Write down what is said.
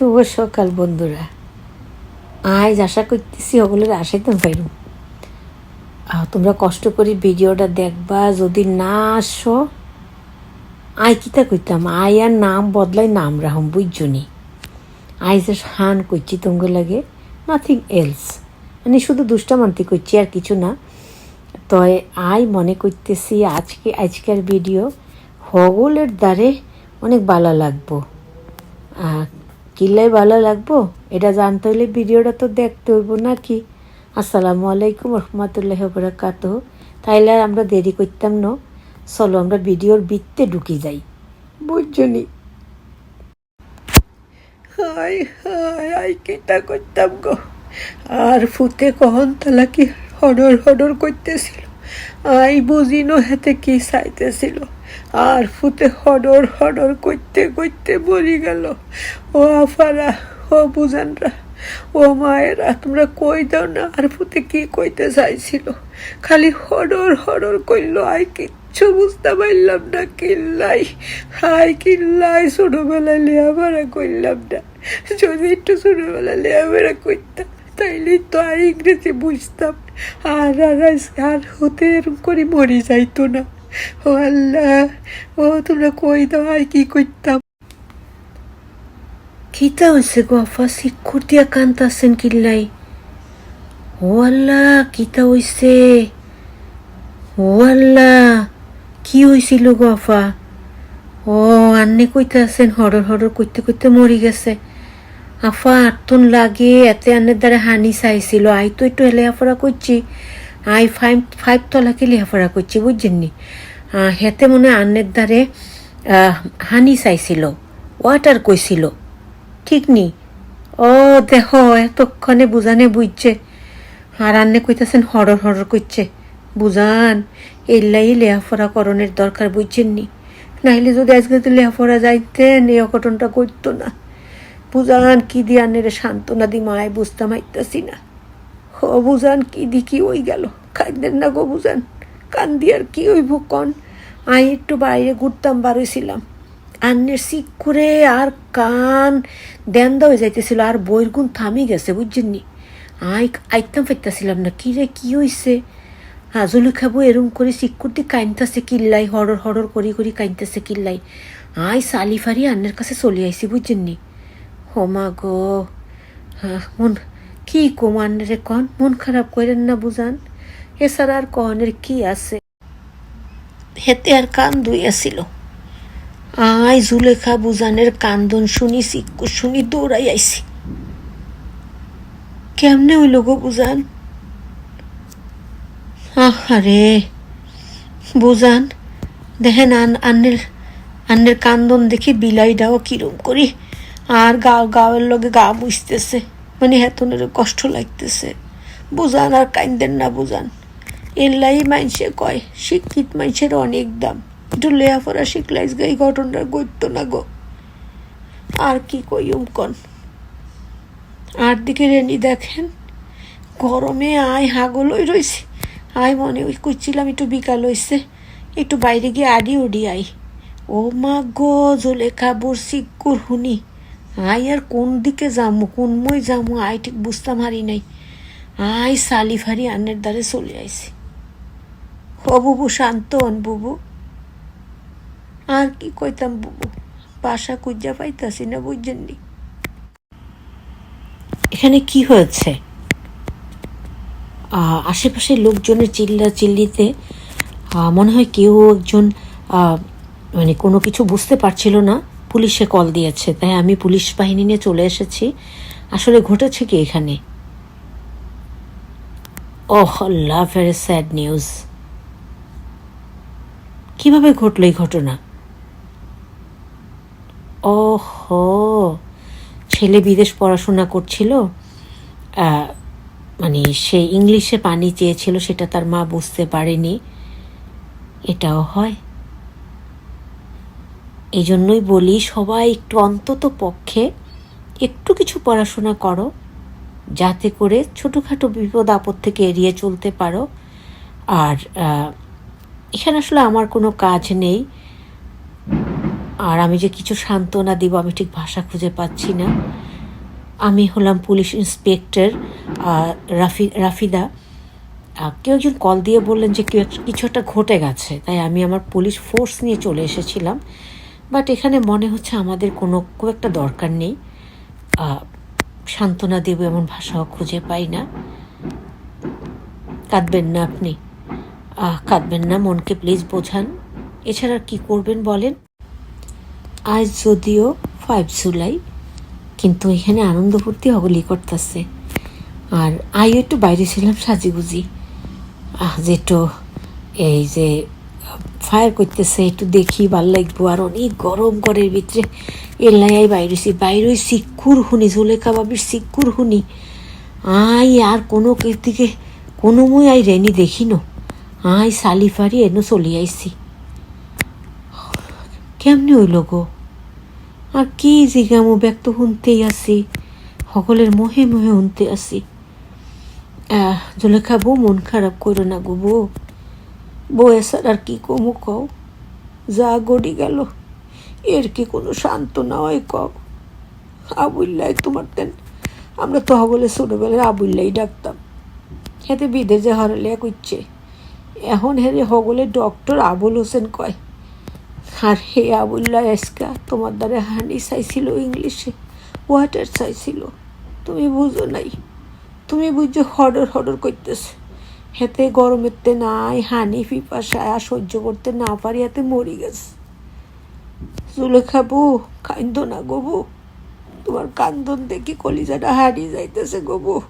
শুভ সকাল বন্ধুরা। আজ আশা করতেছি ওগুলোর আসাইতাম পাইরু আহ, তোমরা কষ্ট করে ভিডিওটা দেখবা যদি না আসো আই কিতা কইতাম? আই আর নাম বদলাই নাম রাহম বুঝজনি আই যে হান করছি তোমাকে লাগে নাথিং এলস মানে শুধু দুষ্টামান্তি করছি আর কিছু না। তয় আই মনে করতেছি আজকে আজকের ভিডিও হগলের দ্বারে অনেক ভালো লাগবো। আহ, কিল্লাই ভালো লাগবো? এটা জানতে হলে ভিডিওটা তো দেখতে হইব নাকি? আসসালামু আলাইকুম রহমতুল্লাহ বরাকাত তাইলে আর আমরা দেরি করতাম না। চলো আমরা ভিডিওর বৃত্তে ঢুকি যাই। বুঝছনি করতাম গো? আর ফুতে কহন তালা কি হডর হডর করতেছিল? আই বুঝিনো হেতে কি চাইতেছিল। আর ফুতে হডর হডর করতে করতে মরি গেল, ও আফারা, ও বুঝানরা, ও মায়েরা, তোমরা কই দাও না, আর ফুতে কি কইতে চাইছিল? খালি হডর হডর কইলো, আই কিচ্ছু বুঝতে পারলাম না, কিল্লাই হাই কিল্লাই, ছোটবেলায় লেয়াবারা করলাম না, যদি একটু ছোটবেলা লেয়াবারা করতাম তাইলে তো আর ইংরেজি বুঝতাম। আর আর আর হতে এরকম করে মরে যাইতো না। ও আল্লাহ, ও তোমরা কই দাও, আর কি করতাম? খিতা হয়েছে গো আফা? শিক্ষর দিয়া কান্তাছেন কিল্লাই। ও আল্লাহ কিতা হইছে? ও আল্লাহ, কি হয়েছিল গো আফা? ও আন্নে কইতে আছেন হরর হরর করতে করতে মরি গেছে। আফা আটতন লাগে এতে আন্নের দ্বারা হানি চাইছিল। আই তো একটু লেহাফড়া করছি আই ফাইভ ফাইভ তলাকে লেহাফড়া করছি বুঝছেননি হেতে মনে আন্নের দ্বারে হানি চাইছিল। ওয়াটার কইছিল। ঠিক নি ও দেহ, এতক্ষণে বুঝানে বুঝছে আর আন্নে কইতাছেন হরর হরর করছে বুঝান এল্লাই লেহাফড়া করণের দরকার বুঝছেন নি নাইলে যদি আজকে তো লেহাফড়া যাইতেন, এই অঘটনটা করতো না। বুঝান কি দিয়ে আনের সান্ত্বনা দি মায় বুঝতাম আইতাছি না। হ, বুঝান কি দি কি ওই গেল। খাইতেন না গো বুঝান। কান দিয়ে আর কি হইব কন? আই একটু বাইরে ঘুরতাম বারোইছিলাম আন্নের সিক করে আর কান দেন্দা হয়ে যাইতেছিল, আর বইয়ের গুণ থামি গেছে, বুঝছেন নি? আই আইতাম ফাইতাছিলাম না, কি রে, কি হইছে? হাজুলি খাব এরম করে সিকুরটি কাইনতাছে কিল্লাই, হরর হরর করি করি কাইনতাছে কিল্লাই। আই সালিফারি আন্নের কাছে চলে আইছি, বুঝছেন নি? হোমা গো মন কি কমান রে কন? মন খারাপ করেন না বুঝান। এছাড়া আর কনের কি আছে? হেতে আর কান দুই আসিল আই জুলেখা বুজানের কান্দন শুনি সিক্কু শুনি দৌড়াই আইছি। কেমনে হইল গো বুজান আহারে বুজান দেখেন আন আন্নের আন্নের কান্দন দেখি বিলাইটাও কিরম করি। আর গাও গাওয়ের লগে গা বুঝতেছে। মানে হেতনের কষ্ট লাগতেছে। বুঝান আর কাইন্দেন না বুঝান। এল্লাই মাইনসে কয়, শিক্ষিত মানুষের অনেক দাম। একটু লেয়াফরা শিখলাইস এই ঘটনাটা গইতো না গো। আর কি কইম কন? আর দিকে রেনি দেখেন, গরমে আয় হাগলই রইছে। আয় মনে ওই করছিলাম একটু বিকাল হইছে, একটু বাইরে গিয়ে আডি উডি আই ও মা গো, জলেখা বর্ষিকুর হুনি। আই আর কোন দিকে যামু কোন মই যামু আই ঠিক বুঝতাম হারি নাই। আই সালি ফারি আন্নের দ্বারে চলে আইছি। ও বুবু শান্ত হন বুবু। আর কি কইতাম বুবু? বাসা কুজ্জা পাইতাছি না বুঝছেননি এখানে কি হয়েছে? আহ, আশেপাশের লোকজনের চিল্লা চিল্লিতে মনে হয় কেউ একজন মানে কোনো কিছু বুঝতে পারছিল না। পুলিশে কল দিয়েছে। তাই আমি পুলিশ বাহিনী নিয়ে চলে এসেছি। আসলে ঘটেছে কি এখানে? ওহ, আল্লাহ ভেরি স্যাড নিউজ কীভাবে ঘটলো এই ঘটনা? ওহো, ছেলে বিদেশ পড়াশোনা করছিল। মানে সে ইংলিশে পানি চেয়েছিল, সেটা তার মা বুঝতে পারেনি। এটাও হয়। এই জন্যই বলি, সবাই একটু অন্তত পক্ষে একটু কিছু পড়াশোনা করো, যাতে করে ছোটোখাটো বিপদ আপদ থেকে এড়িয়ে চলতে পারো। আর এখানে আসলে আমার কোনো কাজ নেই। আর আমি যে কিছু সান্ত্বনা দিব, আমি ঠিক ভাষা খুঁজে পাচ্ছি না। আমি হলাম পুলিশ ইন্সপেক্টর রাফি, রাফিদা। কেউ একজন কল দিয়ে বললেন যে কেউ কিছু একটা ঘটে গেছে, তাই আমি আমার পুলিশ ফোর্স নিয়ে চলে এসেছিলাম। বাট এখানে মনে হচ্ছে আমাদের কোনো খুব একটা দরকার নেই। সান্ত্বনা দেব এমন ভাষাও খুঁজে পাই না। কাঁদবেন না আপনি। আহ কাঁদবেন না, মনকে প্লিজ বোঝান। এছাড়া কি করবেন বলেন? আজ যদিও ফাইভ জুলাই, কিন্তু এখানে আনন্দ ফুর্তি হগলি করতেছে। আর আইও একটু বাইরে ছিলাম সাজিগুজি। আহ, যেটো এই যে ফায়ার করতেছে, একটু দেখি, ভালো লাগবো। আর অনেক গরম ঘরের ভিতরে এলাই আই বাইরেছি বাইরে সিক্কুর হুনি জুলেখা বাবির সিক্কুর হুনি। আই আর কোনো দিকে কোনো মুই আই রেনি দেখিনো আই সালিফারি এনো চলি আইছি। কেমনি হইল গো? আর কি জিগামো ব্যক্ত শুনতেই আছি। সকলের মোহে মোহে শুনতে আছি। জুলেখা বউ, মন খারাপ করো না গো বউ। বউ এসার আর কি কমু কও? যা গড়ি গেল, এর কি কোনো শান্ত না হয় কও? আবুল্লাই তোমার দেন, আমরা তো বলে ছোটোবেলায় আবুল্লাই ডাকতাম। হেতে বিদেশে হারালে কইছে, এখন হেরে হগলে ডক্টর আবুল হোসেন কয়, আর হে আবুল্লা এসকা তোমার দ্বারা হানি চাইছিল ইংলিশে ওয়াটার চাইছিল। তুমি বুঝো নাই, তুমি বুঝছ হডর হডর করতেছে হেতে গরমেরতে নাই, হানি পিপাসায় সায়া সহ্য করতে না পারি, হাতে মরি গেছে। চুলে খাব, কান্দ না গবু। তোমার কান্দন দেখি কলিজাটা হারিয়ে যাইতেছে গো বউ